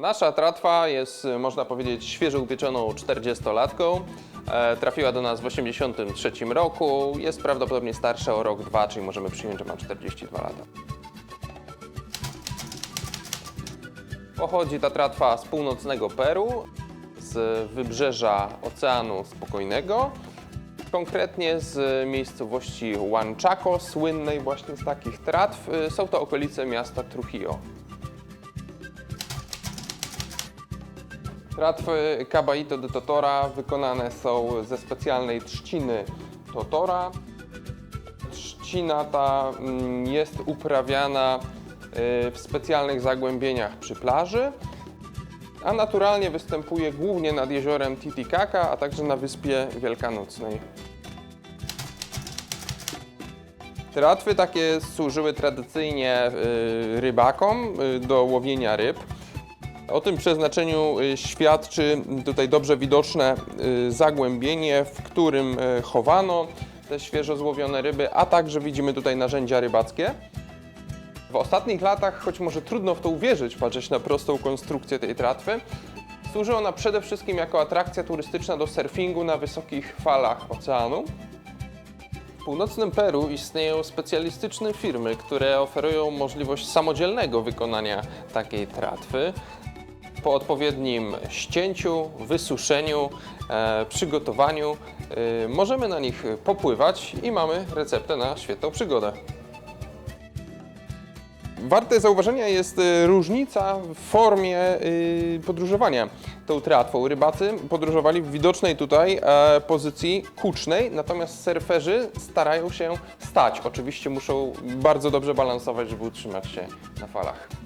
Nasza tratwa jest, y, można powiedzieć, świeżo upieczoną 40-latką. E, Trafiła do nas w 1983 roku. Jest prawdopodobnie starsza o rok, dwa, czyli możemy przyjąć, że ma 42 lata. Pochodzi ta tratwa z północnego Peru, z wybrzeża Oceanu Spokojnego, konkretnie z miejscowości Huanchaco, słynnej właśnie z takich tratw. Y, Są to okolice miasta Trujillo. Tratwy Caballito de Totora wykonane są ze specjalnej trzciny Totora. Trzcina ta mm, jest uprawiana y, w specjalnych zagłębieniach przy plaży, a naturalnie występuje głównie nad jeziorem Titicaca, a także na Wyspie Wielkanocnej. Tratwy takie służyły tradycyjnie y, rybakom y, do łowienia ryb. O tym przeznaczeniu y, świadczy tutaj dobrze widoczne y, zagłębienie, w którym y, chowano te świeżo złowione ryby, a także widzimy tutaj narzędzia rybackie. W ostatnich latach, choć może trudno w to uwierzyć, patrzeć na prostą konstrukcję tej tratwy, służy ona przede wszystkim jako atrakcja turystyczna do surfingu na wysokich falach oceanu. W północnym Peru istnieją specjalistyczne firmy, które oferują możliwość samodzielnego wykonania takiej tratwy. Po odpowiednim ścięciu, wysuszeniu, e, przygotowaniu e, możemy na nich popływać i mamy receptę na świetną przygodę. Warte zauważenia jest y, różnica w formie podróżowania tą tratwą. Rybacy podróżowali w widocznej tutaj e, pozycji kucznej, natomiast surferzy starają się stać. Oczywiście muszą bardzo dobrze balansować, żeby utrzymać się na falach.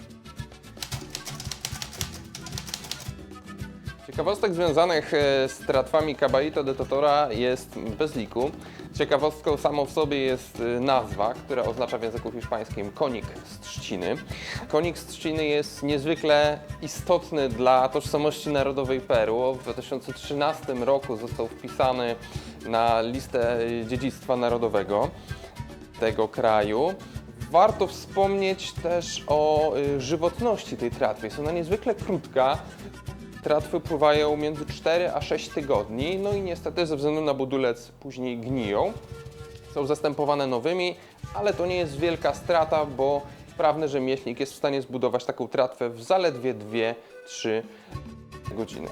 Ciekawostek związanych e, z tratwami Caballito de Totora jest bez liku. Ciekawostką samą w sobie jest e, nazwa, która oznacza w języku hiszpańskim konik z trzciny. Konik z trzciny jest niezwykle istotny dla tożsamości narodowej Peru. W 2013 roku został wpisany na listę e, dziedzictwa narodowego tego kraju. Warto wspomnieć też o żywotności tej tratwy. Jest ona niezwykle krótka. Tratwy pływają między 4 a 6 tygodni, no i niestety ze względu na budulec później gniją. Są zastępowane nowymi, ale to nie jest wielka strata, bo wprawny rzemieślnik jest w stanie zbudować taką tratwę w zaledwie 2-3 godziny.